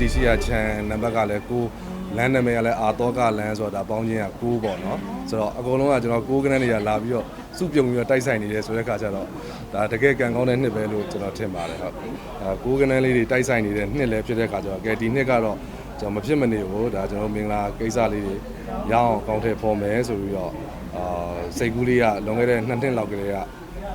တည်ရှိရာခြံနံပါတ်ကလည်း9လမ်းနာမည်ကလည်းအာတော့ကလမ်းဆိုတော့ဒါပေါင်းချင်းက9ပေါ့နော်ဆိုတော့အကုန်လုံးကကျွန်တော်9ကနန်းတွေကလာပြီးတော့စုပြုံပြီးတော့တိုက်ဆိုင်နေတယ်ဆိုတဲ့ခါကျတော့ဒါတကယ်ကံကောင်းတဲ့နှစ်ပဲလို့ကျွန်တော်ထင်ပါတယ်ဟုတ်အဲ9ကနန်းလေးတွေတိုက်ဆိုင်နေတဲ့နှစ်လည်းဖြစ်တဲ့ခါကျတော့ကဲဒီနှစ်ကတော့ကျွန်တော်မဖြစ်မနေဘူးဒါကျွန်တော်မင်္ဂလာကိစ္စလေးတွေရအောင်ကောင်းထည့်ဖော်မယ်ဆိုပြီးတော့အာစိတ်ကူးလေးကလွန်ခဲ့တဲ့နှစ်နှစ်လောက်ကလေးက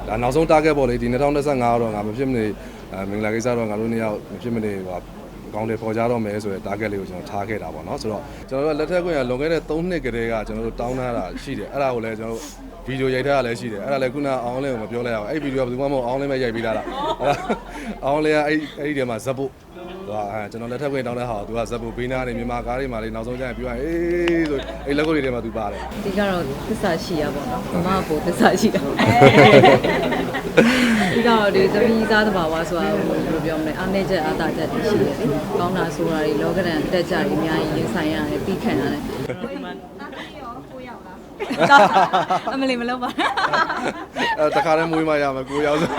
ဒါနောက်ဆုံး target ပေါ့လေဒီ2025ကတော့ငါမဖြစ်မနေအဲမင်္ဂလာကိစ္စတော့ငါတို့နှစ်ယောက်မဖြစ်မနေဟို ကောင်းတယ်ပေါ်ကြတော့မယ်ဆိုတဲ့ target လေးကိုကျွန်တော်ထားခဲ့တာပေါ့နော်ဆိုတော့ကျွန်တော်တို့လက်ထက်ခွင့်ကလွန်ခဲ့တဲ့3နှစ်ကတည်းကကျွန်တော်တို့တောင်းထားတာရှိတယ်အဲ့ဒါကိုလည်းကျွန်တော်တို့ဗီဒီယိုရိုက်ထားတာလည်းရှိတယ်အဲ့ဒါလည်းခုနအောင်လင်းကိုမပြောလိုက်အောင်အဲ့ဗီဒီယိုကဘယ်သူမှမဟုတ်အောင်လင်းပဲရိုက်ပေးထားတာအဲ့ဒါအောင်လင်းကအဲ့အဲ့ဒီထဲမှာဇက်ဖို့သူကအဲကျွန်တော်လက်ထက်ခွင့်တောင်းတဲ့ဟာကိုသူကဇက်ဖို့ဘေးနားနေမြန်မာကားတွေမှာလေးနောက်ဆုံးကျရင်ပြောရင်အေးဆိုအဲ့လက်ကုပ်တွေထဲမှာသူပါတယ်ဒီကတော့သစ္စာရှိရပါတော့မမကပိုသစ္စာရှိတာ ဒီကတော့ဒီသမီးသားတဘာဝဆိုတာဟိုဘယ်လိုပြောမလဲအားနေချက်အားသာချက်တွေရှိတယ်လေကောင်းတာဆိုတာတွေလောကဒဏ်တက်ကြတွေအများကြီးရင်ဆိုင်ရတယ်ပြီးခံရတယ်အမလီမလုပ်ပါအဲတခါတည်းမွေးမရမယ်ကိုရောက်ဆို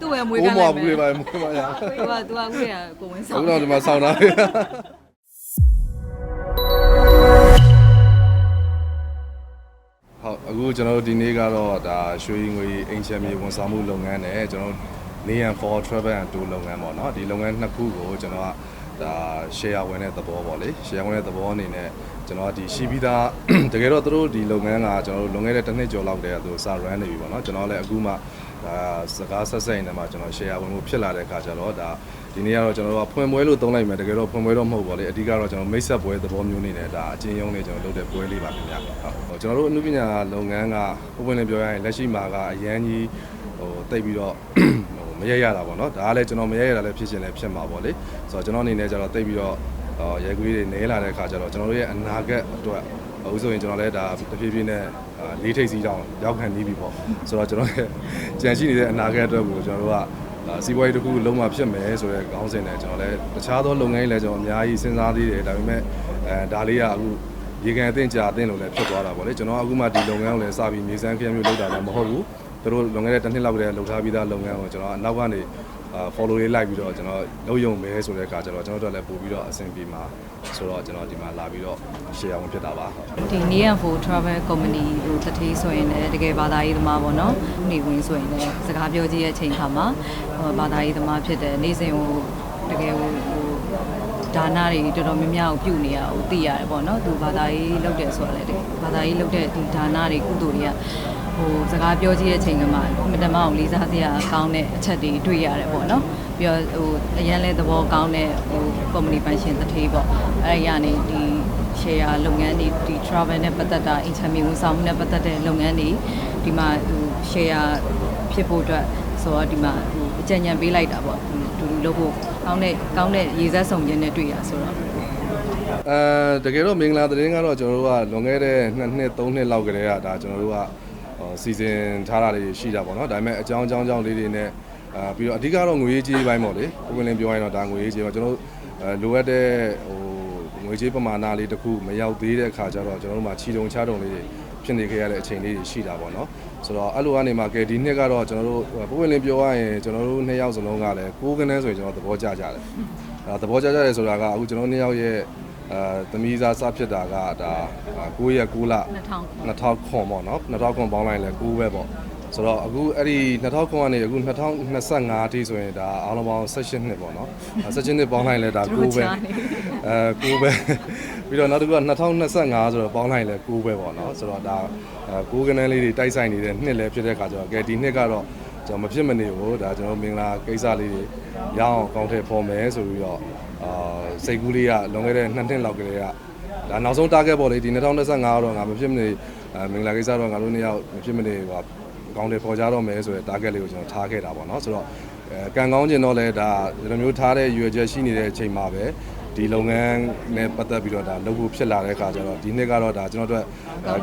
သူ့ရဲ့မွေးကိုကမွားလည်းဘူးတွေပါမွေးမရသူကသူကဦးရကိုဝင်ဆောင် အခုတော့ဒီမှာဆောင်းတာ အခုကျွန်တော်တို့ဒီနေ့ကတော့ဒါရွှေငွေအင်ချမ်မြေဝန်ဆောင်မှုလုပ်ငန်းနဲ့ကျွန်တော်နေရန် for travel and tour လုပ်ငန်းပေါ့နော်ဒီလုပ်ငန်းနှစ်ခုကိုကျွန်တော်ကဒါ share ဝင်တဲ့သဘောပေါ့လေ share ဝင်တဲ့သဘောအနေနဲ့ကျွန်တော်ကဒီရှိပြီးသားတကယ်တော့သူတို့ဒီလုပ်ငန်းကကျွန်တော်တို့လွန်ခဲ့တဲ့တစ်နှစ်ကျော်လောက်တည်းကသူစ run နေပြီပေါ့နော်ကျွန်တော်လည်းအခုမှဒါစကားဆက်ဆက်နေမှာကျွန်တော် share ဝင်မှုဖြစ်လာတဲ့အခါကျတော့ဒါ ဒီနေ့ကတော့ကျွန်တော်တို့ကဖွင့်ပွဲလို့သုံးလိုက်မယ်တကယ်တော့ဖွင့်ပွဲတော့မဟုတ်ပါလေအဓိကတော့ကျွန်တော်မိတ်ဆက်ပွဲသဘောမျိုးနေနဲ့ဒါအချင်းယုံနေကျွန်တော်လုပ်တဲ့ပွဲလေးပါခင်ဗျဟုတ်ကျွန်တော်တို့အမှုပညာလုပ်ငန်းကပုံပွင့်လေးပြောရရင်လက်ရှိမှာကအရန်ကြီးဟိုတိတ်ပြီးတော့ဟိုမရရတာပေါ့နော်ဒါကလည်းကျွန်တော်မရရတာလည်းဖြစ်ရှင်လည်းဖြစ်မှာပေါ့လေဆိုတော့ကျွန်တော်အနေနဲ့ကျတော့တိတ်ပြီးတော့ရဲကွေးတွေနဲလာတဲ့အခါကျတော့ကျွန်တော်တို့ရဲ့အနာဂတ်အတွက်အခုဆိုရင်ကျွန်တော်လည်းဒါတဖြည်းဖြည်းနဲ့လေးထိပ်စီးတောင်ရောက်ခံနေပြီပေါ့ဆိုတော့ကျွန်တော်ရဲ့ကြံရှိနေတဲ့အနာဂတ်အတွက်ကိုကျွန်တော်တို့ကဒါ စီးပွားရေးတစ်ခုလုံးဝဖြစ်မယ်ဆိုတဲ့ခေါင်းစဉ်နဲ့ကျွန်တော်လည်းတခြားသောလုပ်ငန်းတွေလည်းကျွန်တော်အများကြီးစဉ်းစားသေးတယ်ဒါပေမဲ့အဲဒါလေးကအခုရေကန်အသင့်ကြာအသင့်လို့လည်းဖြစ်သွားတာပေါ့လေကျွန်တော်အခုမှဒီလုပ်ငန်းကိုလည်းစပြီးမြေစမ်းခရမ်းမျိုးလုပ်တာလည်းမဟုတ်ဘူးသူတို့လုပ်ငန်းတဲ့တစ်နှစ်လောက်ကတည်းကလုပ်ထားပြီးသားလုပ်ငန်းကိုကျွန်တော်အနောက်ကနေအာ follow လေးလိုက်ပြီးတော့ကျွန်တော်လုပ်ရုံပဲဆိုတဲ့အခါကျတော့ကျွန်တော်တို့လည်းပို့ပြီးတော့အဆင်ပြေမှာဆိုတော့ကျွန်တော်ဒီမှာလာပြီးတော့ share ဝင်ဖြစ်တာပါဟုတ်ဒီ Neon for Travel Company ဟိုတတိဆိုရင်လည်းတကယ်ဘာသာရေးသမားပေါ့နော်နေဝင်ဆိုရင်လည်းစကားပြောကြည့်ရဲ့အချိန်ခါမှာဟိုဘာသာရေးသမားဖြစ်တဲ့နေ့စဉ်ဟိုတကယ်ဟိုဟို ဒါနတွေတော်တော်များများကိုပြုနေရဟိုသိရတယ်ပေါ့နော်သူဘာသာရေးလုပ်တယ်ဆိုတာလည်းတကယ်ဘာသာရေးလုပ်တဲ့ဒီဒါနတွေကုသိုလ်တွေကဟိုစကားပြောကြည့်တဲ့အချိန်ကမှမတမအောင်လေးစားစရာကောင်းတဲ့အချက်တွေတွေ့ရတယ်ပေါ့နော်ပြီးတော့ဟိုအရန်လဲသဘောကောင်းတဲ့ဟို company ပိုင်ရှင်တစ်ထေးပေါ့အဲ့ဒီကနေဒီ share လုပ်ငန်းတွေဒီ travel နဲ့ပတ်သက်တာ interview ဝန်ဆောင်မှုနဲ့ပတ်သက်တဲ့လုပ်ငန်းတွေဒီမှာဟို share ဖြစ်ဖို့အတွက် ဆိုတော့ဒီမှာဟိုအကြံဉာဏ်ပေးလိုက်တာပေါ့ဒီလူလုပ်ဖို့ကောင်းတဲ့ကောင်းတဲ့ရေစက်ဆောင်ခြင်းနဲ့တွေ့ရဆိုတော့အဲတကယ်တော့မင်္ဂလာသတင်းကတော့ကျွန်တော်တို့ကလွန်ခဲ့တဲ့2နှစ်3နှစ်လောက်ကတည်းကဒါကျွန်တော်တို့ကဟိုစီစဉ်ထားတာလေးရှိတာပေါ့နော်ဒါပေမဲ့အကြောင်းအကြောင်းအကြောင်းလေးတွေနဲ့အာပြီးတော့အဓိကတော့ငွေရေးကြေးပိုင်းပေါ့လေပုံမှန်လင်းပြောရရင်တော့ဒါငွေရေးကြေးပါကျွန်တော်တို့အဲလိုအပ်တဲ့ဟိုငွေကြေးပမာဏလေးတစ်ခုမရောက်သေးတဲ့အခါကျတော့ကျွန်တော်တို့မှာချီတုံချတုံလေးတွေ ဖြစ်နေခဲ့ရတဲ့အချိန်လေးတွေရှိတာပေါ့နော်ဆိုတော့အဲ့လိုကနေမှကဲဒီနှစ်ကတော့ကျွန်တော်တို့ပုံမှန်လင်းပြောရရင်ကျွန်တော်တို့နှစ်ယောက်စလုံးကလည်းကိုးကနန်းဆိုရင်ကျွန်တော်သဘောကျကြတယ်အဲသဘောကျကြတယ်ဆိုတာကအခုကျွန်တော်နှစ်ယောက်ရဲ့အဲသမီးစားစဖြစ်တာကဒါ9ရက်9လ2000 2000ခွန်ပေါ့နော်2000ခွန်ပေါင်းလိုက်လဲ9ပဲပေါ့ဆိုတော့အခုအဲ့ဒီ2000ခွန်ကနေအခု2025အထိဆိုရင်ဒါအားလုံးပေါင်း16နှစ်ပေါ့နော်16နှစ်ပေါင်းလိုက်လဲဒါ9ပဲအဲ9ပဲ ပြီးတော့နောက်တစ်ခုက2025ဆိုတော့ပေါင်းလိုက်လဲ9ပဲပေါ့နော်ဆိုတော့ဒါ9ကနန်းလေးတွေတိုက်ဆိုင်နေတဲ့နှစ်လဲဖြစ်တဲ့ခါကျတော့ကဲဒီနှစ်ကတော့ကျွန်တော်မဖြစ်မနေဘူးဒါကျွန်တော်မင်္ဂလာကိစ္စလေးတွေရအောင်ကောင်းထည့်ဖော်မယ်ဆိုပြီးတော့အာစိတ်ကူးလေးကလွန်ခဲ့တဲ့2နှစ်လောက်ကလေးကဒါနောက်ဆုံး target ပေါ့လေဒီ2025တော့ငါမဖြစ်မနေအဲမင်္ဂလာကိစ္စတော့ငါတို့နှစ်ယောက်မဖြစ်မနေဟိုကောင်းတယ်ပေါ်ကြတော့မယ်ဆိုတဲ့ target လေးကိုကျွန်တော်ထားခဲ့တာပေါ့နော်ဆိုတော့အဲကံကောင်းခြင်းတော့လဲဒါဒီလိုမျိုးထားတဲ့ရွယ်ချက်ရှိနေတဲ့အချိန်မှာပဲ ဒီလုပ်ငန်းနဲ့ပတ်သက်ပြီးတော့ဒါလုပ်ဖို့ဖြစ်လာတဲ့အခါကျတော့ဒီနှစ်ကတော့ဒါကျွန်တော်တို့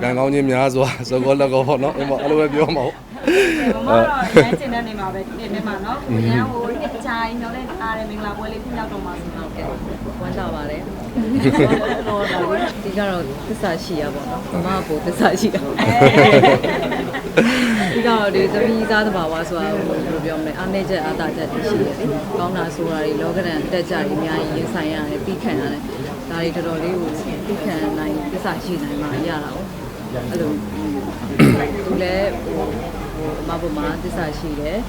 ကံကောင်းခြင်းများစွာစကောလက်ကောပေါ့နော်အဲ့မအဲ့လိုပဲပြောမှာဟုတ်မတော့ရမ်းကျင်တဲ့နေမှာပဲဒီနေ့မှာနော်ကိုရန်ဟိုနှစ်ချာရင်တော့လည်းအားရမင်္ဂလာပွဲလေးဖြစ်ရောက်တော့မှာဆိုတော့ကဲဝမ်းသာပါတယ်ဒီကတော့သစ္စာရှိရပါတော့မမကပိုသစ္စာရှိတာ ဒီကတော့ဒီသမီးသားတဘာဝဆိုတာဘယ်လိုပြောမလဲအားနေချက်အားသာချက်တွေရှိတယ်လေကောင်းတာဆိုတာတွေလောကဒဏ်တက်ကြတွေအများကြီးရင်ဆိုင်ရတယ်ပြီးခံရတယ်ဒါတွေတော်တော်လေးကိုပြီးခံနိုင်သစ္စာရှိနိုင်မှရတာပေါ့အဲ့လိုသူလည်းဟိုဟိုအမဘုမာသစ္စာရှိတယ်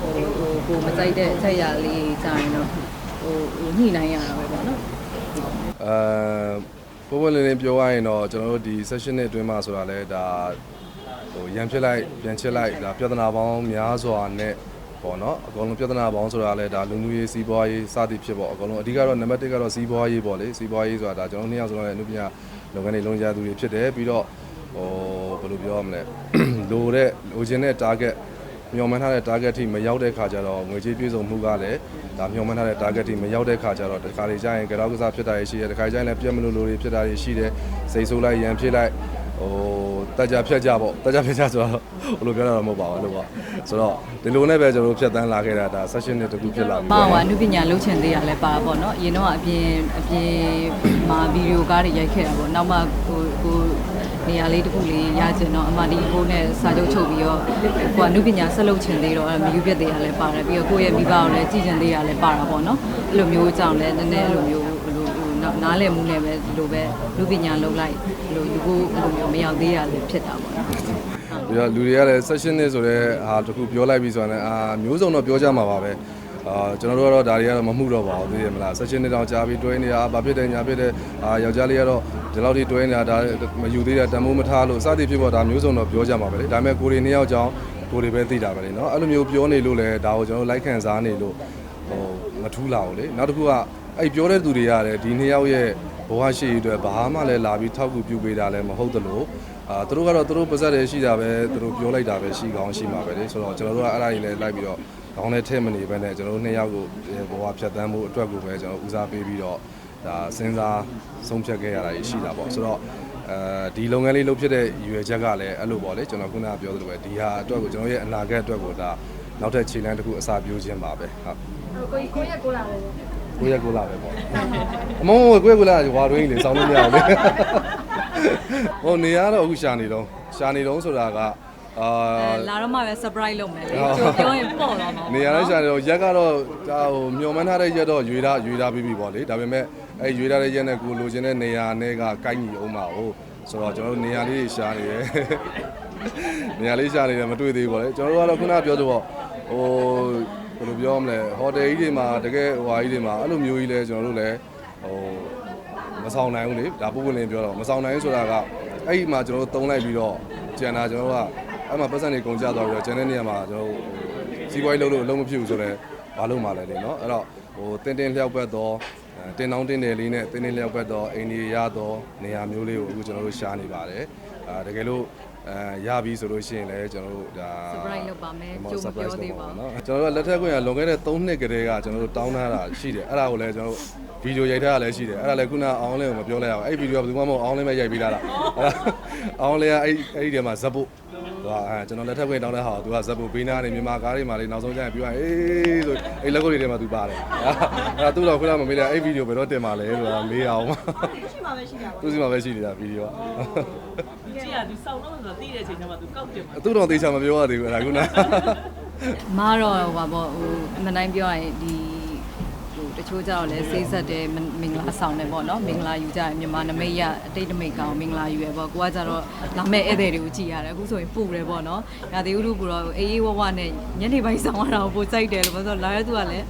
ဟိုဟိုကိုမကြိုက်တဲ့အချက်အရာလေးကြာရင်တော့ဟိုဟိုညှိနှိုင်းရတာပဲပေါ့နော်အဲပုံမှန်လေးလေးပြောရရင်တော့ကျွန်တော်တို့ဒီ session နဲ့အတွင်းမှာဆိုတာလဲဒါဟို ရန်ဖြစ်လိုက်ပြန်ချစ်လိုက်ဒါပြဿနာပေါင်းများစွာနဲ့ပေါ့နော်အကုန်လုံးပြဿနာပေါင်းဆိုတာလဲဒါလူမှုရေးစီးပွားရေးစသည်ဖြစ်ပေါ့အကုန်လုံးအဓိကတော့နံပါတ်1ကတော့စီးပွားရေးပေါ့လေစီးပွားရေးဆိုတာဒါကျွန်တော်တို့နှစ်ယောက်စလုံးလည်းအနုပညာလုပ်ငန်းတွေလုံးရသူတွေဖြစ်တယ်ပြီးတော့ဟိုဘယ်လိုပြောရမလဲလိုတဲ့လိုချင်တဲ့ target မျှော်မှန်းထားတဲ့ target ထိမရောက်တဲ့ခါကျတော့ငွေကြေးပြည့်စုံမှုကလည်းဒါမျှော်မှန်းထားတဲ့ target ထိမရောက်တဲ့ခါကျတော့တခါလေကြာရင်ကြောက်ကစားဖြစ်တာတွေရှိတယ်တခါကျရင်လည်းပြက်မလို့လို့တွေဖြစ်တာတွေရှိတယ်စိတ်ဆိုးလိုက်ရန်ဖြစ်လိုက် ဟိုတက်ကြဖြတ်ကြပေါ့တက်ကြဖြတ်ကြဆိုတော့ဘယ်လိုပြောရတော့မဟုတ်ပါဘူးလို့ပေါ့ဆိုတော့ဒီလိုနဲ့ပဲကျွန်တော်တို့ဖြတ်တန်းလာခဲ့တာဒါ session နဲ့တခုဖြစ်လာပြီမဟာအနုပညာလှုပ်ချင်သေးရလဲပါပေါ့နော်အရင်တော့အပြင်အပြင်မှာဗီဒီယိုကားတွေရိုက်ခဲ့တာပေါ့နောက်မှကိုကိုနေရာလေးတစ်ခုလေးရကျင်တော့အမဒီကိုနဲ့စာချုပ်ချုပ်ပြီးတော့ကိုကအနုပညာဆက်လုပ်ချင်သေးတော့မယူပြတ်သေးရလဲပါတယ်ပြီးတော့ကိုယ့်ရဲ့မိဘကိုလည်းကြည်ချင်သေးရလဲပါတာပေါ့နော်အဲ့လိုမျိုးကြောင့်လဲနည်းနည်းအဲ့လိုမျိုး ဟိုလိုဟိုနားလည်မှုနဲ့ပဲဒီလိုပဲလူပညာလုပ်လိုက်ဒီလိုယူကိုအဲ့လိုမျိုးမရောက်သေးရလဲဖြစ်တာပေါ့နော်ပြီးတော့လူတွေကလည်း session နဲ့ဆိုတော့ဟာတခုပြောလိုက်ပြီဆိုတော့လည်းအာမျိုးစုံတော့ပြောကြမှာပါပဲအာကျွန်တော်တို့ကတော့ဒါတွေကတော့မမှုတော့ပါဘူးသိရမလား session နဲ့တော့ကြားပြီးတွဲနေတာဘာဖြစ်တယ်ညာဖြစ်တယ်အာယောက်ျားလေးကတော့ဒီလောက်ထိတွဲနေတာဒါမယူသေးတာတမိုးမထားလို့စသည်ဖြစ်ပေါ်ဒါမျိုးစုံတော့ပြောကြမှာပဲလေဒါပေမဲ့ကိုရီနှစ်ယောက်ကြောင့်ကိုရီပဲသိတာပဲလေနော်အဲ့လိုမျိုးပြောနေလို့လည်းဒါကိုကျွန်တော်လိုက်ခံစားနေလို့ဟိုမထူးလာဘူးလေနောက်တစ်ခုက အဲ့ပြောတဲ့သူတွေရတယ်ဒီနှစ်ယောက်ရဲ့ဘဝရှိရေးအတွက်ဘာမှလည်းလာပြီးထောက်ကူပြုပေးတာလည်းမဟုတ်သလိုအာသူတို့ကတော့သူတို့ပါဇက်တွေရှိတာပဲသူတို့ပြောလိုက်တာပဲရှိကောင်းရှိမှာပဲလေဆိုတော့ကျွန်တော်တို့ကအဲ့ဒါကြီးလည်းလိုက်ပြီးတော့ခေါင်းနဲ့ထဲမနေပဲနဲ့ကျွန်တော်တို့နှစ်ယောက်ကိုဘဝဖြတ်သန်းမှုအတွက်ကိုပဲကျွန်တော်ဦးစားပေးပြီးတော့ဒါစဉ်းစားဆုံးဖြတ်ခဲ့ရတာရှိတာပေါ့ဆိုတော့အဲဒီလုပ်ငန်းလေးလုပ်ဖြစ်တဲ့ရည်ရွယ်ချက်ကလည်းအဲ့လိုပေါ့လေကျွန်တော်ခုနကပြောသလိုပဲဒီဟာအတွက်ကိုကျွန်တော်ရဲ့အနာဂတ်အတွက်ကိုဒါနောက်ထပ်ခြေလှမ်းတစ်ခုအစာပြိုးခြင်းပါပဲဟုတ်ကိုကြီးကိုရက်ကိုလာတယ် ကိုရက်ကိုလာပဲပေါ့အမောကိုရက်ကိုလာဝါတွင်းကြီးလေစောင်းလို့မရအောင်လေဟိုနေရတော့အခုရှာနေတော့ရှာနေတော့ဆိုတာကအာအဲလာတော့မှပဲ surprise လုပ်မယ်လေကြိုပြောရင်ပေါ့တော့မှာပေါ့နေရာလိုက်ရှာနေတော့ရက်ကတော့ဒါဟိုမျောမှန်းထားတဲ့ရက်တော့ရွေတာရွေတာပြီးပြီပေါ့လေဒါပေမဲ့အဲရွေတာတဲ့ရက်နဲ့ကိုလိုချင်တဲ့နေရာနဲ့ကကိုက်ညီအောင်ပါဟုတ်ဆိုတော့ကျွန်တော်တို့နေရာလေးတွေရှာနေတယ်နေရာလေးရှာနေတယ်မတွေ့သေးဘူးပေါ့လေကျွန်တော်တို့ကတော့ခုနပြောသလိုပေါ့ဟို ဘယ်လိုပြောမလဲဟိုတယ်ကြီးတွေမှာတကယ်ဟိုဟာကြီးတွေမှာအဲ့လိုမျိုးကြီးလဲကျွန်တော်တို့လည်းဟိုမဆောင်နိုင်ဘူးလေဒါပုဂ္ဂိုလ်လင်းပြောတော့မဆောင်နိုင်ဘူးဆိုတာကအဲ့ဒီမှာကျွန်တော်တို့တုံးလိုက်ပြီးတော့ကျန်တာကျွန်တော်တို့ကအဲ့မှာပတ်စံတွေကုန်ကျသွားပြီးတော့ကျန်တဲ့နေရာမှာကျွန်တော်တို့စီးပွားရေးလုပ်လို့အလုံးမဖြစ်ဘူးဆိုတော့ဘာလို့မှလဲလေနော်အဲ့တော့ဟိုတင်းတင်းလျှောက်ပတ်တော့တင်းတောင်းတင်းတယ်လေးနဲ့တင်းတင်းလျှောက်ပတ်တော့အိမ်ကြီးရတော့နေရာမျိုးလေးကိုအခုကျွန်တော်တို့ရှားနေပါတယ်အာတကယ်လို့ အဲရပြီဆိုလို့ရှိရင်လည်းကျွန်တော်တို့ဒါ surprise လုပ်ပါမယ်ကြိုမပြောသေးပါဘူးကျွန်တော်တို့လက်ထက်ကွင်းကလွန်ခဲ့တဲ့3နှစ်ကတည်းကကျွန်တော်တို့တောင်းထားတာရှိတယ်အဲ့ဒါကိုလည်းကျွန်တော်တို့ဗီဒီယိုရိုက်ထားတာလည်းရှိတယ်အဲ့ဒါလည်းခုနအောင်လင်းကိုမပြောလိုက်ရအောင်အဲ့ဗီဒီယိုကဘယ်သူမှမဟုတ်အောင်လင်းပဲရိုက်ပေးလာတာအဲ့ဒါအောင်လင်းကအဲ့အဲ့ဒီထဲမှာဇက်ဖို့ သူကအဲကျွန်တော်လက်ထက်ကွင်းတောင်းတဲ့ဟာကိုသူကဇက်ဖို့ပေးနာနေမြန်မာကားတွေမှာလေနောက်ဆုံးကျရင်ပြောရအေးဆိုအဲ့လက်ကုပ်တွေထဲမှာသူပါတယ်အဲ့ဒါသူတော့ခုနကမမေးလိုက်အဲ့ဗီဒီယိုဘယ်တော့တင်ပါလဲဆိုတာမေးအောင်ရှိမှပဲရှိတာသူစီမှာပဲရှိနေတာဗီဒီယိုကကြည့်ရသူစောင်းတော့ဆိုတော့တီးတဲ့အချိန်ကျမှသူကောက်တင်မှာသူတော့သေချာမပြောရသေးဘူးအဲ့ဒါခုနမတော့ဟိုပါပေါ့ဟိုအမှန်တိုင်းပြောရရင်ဒီဟိုတ ချို့ကြတော့လဲစိတ်ဆက်တယ်မမင်္ဂလာဆောင်တယ်ပေါ့နော်မင်္ဂလာယူကြတယ်မြန်မာနမိတ်ရအတိတ်နမိတ်ကောင်မင်္ဂလာယူရပေါ့ကိုကကြတော့လာမဲ့ဧည့်သည်တွေကိုကြည်ရတယ်အခုဆိုရင်ပူတယ်ပေါ့နော်ရာသီဥတုပူတော့အေးအေးဝဝနဲ့ညနေပိုင်းဆောင်ရတာကိုပိုစိုက်တယ်လို့ပြောဆိုလာရသူကလည်း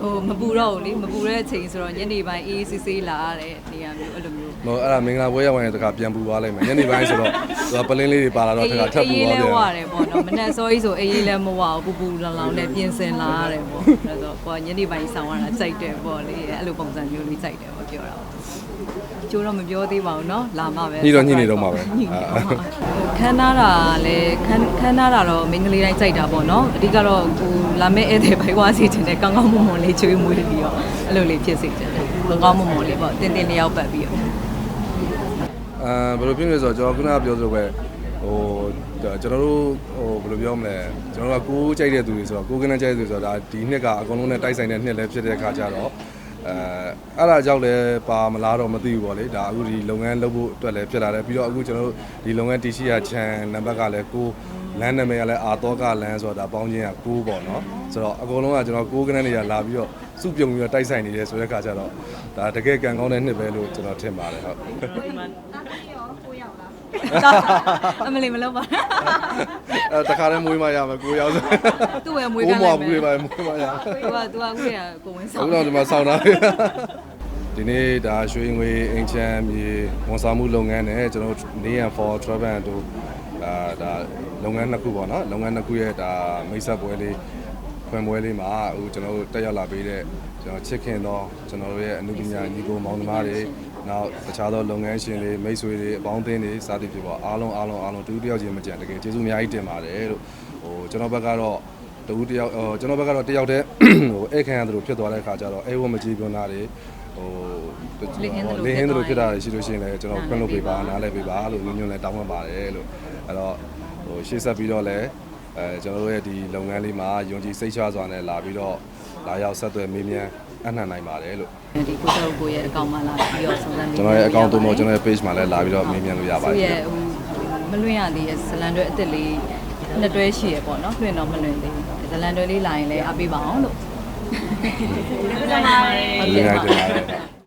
ဟိုမပူတော့ဘူးလေမပူတဲ့အချိန်ဆိုတော့ညနေပိုင်းအေးအေးဆေးဆေးလာရတဲ့နေရာမျိုးအဲ့လိုမျိုး ဟိုအဲ့ဒါမင်္ဂလာပွဲရောက်ရင်တခါပြန်ပူသွားလိုက်မယ်ညနေပိုင်းဆိုတော့သူကပလင်းလေးတွေပါလာတော့တခါထပ်ပူ အေး သွား လဲ ပြန် ဝရတယ်ပေါ့နော်မနေ့စောကြီးဆိုအေးလည်းမဝဘူးပူပူလောင်လောင်နဲ့ပြင်ဆင်လာရတယ်ပေါ့ဒါဆိုကိုကညနေပိုင်းဆောင်ရတာစိုက်တယ်ပေါ့လေအဲ့လိုပုံစံမျိုးလေးစိုက်တယ်ပေါ့ပြောတာပေါ့ကျိုးတော့မပြောသေးပါဘူးเนาะလာမှပဲ ညှိတော့ညှိနေတော့မှာပဲ ညှိနေတော့မှာခန်းနာတာလည်းခန်းခန်းနာတာတော့မင်္ဂလေးတိုင်းစိုက်တာပေါ့เนาะအဓိကတော့ကိုလာမဲ့ဧည့်သည်ဘိုက်ဝါစီချင်တဲ့ကောင်းကောင်းမွန်မွန်လေးချွေးမွေးပြီးတော့အဲ့လိုလေးဖြစ်စေချင်တယ်ကောင်းကောင်းမွန်မွန်လေးပေါ့တင်းတင်းလေးရောက်ပတ်ပြီးတော့ အာဘယ်လိုဖြစ်လဲဆိုတော့ကျွန်တော်ခုနကပြောသလိုပဲဟိုကျွန်တော်တို့ဟိုဘယ်လိုပြောမလဲကျွန်တော်တို့ကကိုးကြိုက်တဲ့သူတွေဆိုတော့ကိုးကနန်းကြိုက်တဲ့သူဆိုတော့ဒါဒီနှစ်ကအကုန်လုံးနဲ့တိုက်ဆိုင်တဲ့နှစ်လည်းဖြစ်တဲ့အခါကျတော့ အဲအဲ့ဒါကြောင့်လည်းပါမလားတော့မသိဘူးပေါ့လေဒါအခုဒီလုပ်ငန်းလုပ်ဖို့အတွက်လည်းဖြစ်လာတယ်ပြီးတော့အခုကျွန်တော်တို့ဒီလုပ်ငန်းတရှိရာချန်နံပါတ်ကလည်းကိုလမ်းနာမည်ကလည်းအာတော့ကလမ်းဆိုတော့ဒါပေါင်းချင်းကကိုပေါ့နော်ဆိုတော့အကုန်လုံးကကျွန်တော်ကိုးကနန်းတွေကလာပြီးတော့စုပြုံပြီးတော့တိုက်ဆိုင်နေတယ်ဆိုတဲ့အခါကျတော့ဒါတကယ်ကံကောင်းတဲ့နှစ်ပဲလို့ကျွန်တော်ထင်ပါတယ်ဟုတ် အမလီမလုပ်ပါအဲတခါတည်းမွေးမရမယ်ကိုရောက်ဆိုသူ့ရဲ့မွေးကမ်းမွာလိုက်ဘူးမယ်လေးပါမွေးမရသူကသူကအခုရကိုဝင်ဆောင်အခုတော့ဒီမှာစောင်းတာဒီနေ့ဒါရွှေငွေအင်ချမ်းမြေဝန်ဆောင်မှုလုပ်ငန်းနဲ့ကျွန်တော်တို့ Neon for Travel တို့အာဒါလုပ်ငန်းနှစ်ခုပေါ့နော်လုပ်ငန်းနှစ်ခုရဲ့ဒါမိတ်ဆက်ပွဲလေးဖွင့်ပွဲလေးမှာအခုကျွန်တော်တို့တက်ရောက်လာပေးတဲ့ကျွန်တော်ချစ်ခင်တော့ကျွန်တော်တို့ရဲ့အမှုပညာညီကိုမောင်နှမတွေ နောက်တခြားသောလုပ်ငန်းရှင်တွေမိတ်ဆွေတွေအပေါင်းအသင်းတွေစသည်ဖြစ်ပေါ့အားလုံးအားလုံးအားလုံးတူတူတယောက်ချင်းမကြံတကယ်ကျေးဇူးအများကြီးတင်ပါတယ်လို့ဟိုကျွန်တော်ဘက်ကတော့တူတယောက်ဟိုကျွန်တော်ဘက်ကတော့တယောက်တည်းဟိုဧည့်ခံရသလိုဖြစ်သွားတဲ့အခါကျတော့အဲဝမကြီးပြောတာတွေဟိုလင်းဟင်းသလိုဖြစ်တာတွေရှိလို့ရှိရင်လည်းကျွန်တော်ခွင့်လုပ်ပေးပါနားလဲပေးပါလို့ညွှန်ညွှန်လဲတောင်းပန်ပါတယ်လို့အဲ့တော့ဟိုရှေ့ဆက်ပြီးတော့လည်းအဲကျွန်တော်တို့ရဲ့ဒီလုပ်ငန်းလေးမှာယုံကြည်စိတ်ချစွာနဲ့လာပြီးတော့လာရောက်ဆက်သွယ်မေးမြန်း အနှံ့နိုင်ပါတယ်လို့ဒီကိုတော့ကိုရဲ့အကောင့်မှာလာပြီးတော့စုံစမ်းပြီးကျွန်တော်ရဲ့ account တို့မို့ကျွန်တော်ရဲ့ page မှာလည်းလာပြီးတော့မေးမြန်းလို့ရပါတသူ့ယ်ရဲ့ဟိုမလွင့်ရသေးရဲ့ဇလန်တွဲအစ်စ်လေးနှစ်တွဲရှိရပေါ့နော်လွင့်တော့မလွင့်သေးဘူးဇလန်တွဲလေးလာရင်လည်းအားပေးပါအောင်လို့ဒီမှာဒီနေ့တင်ပါတယ်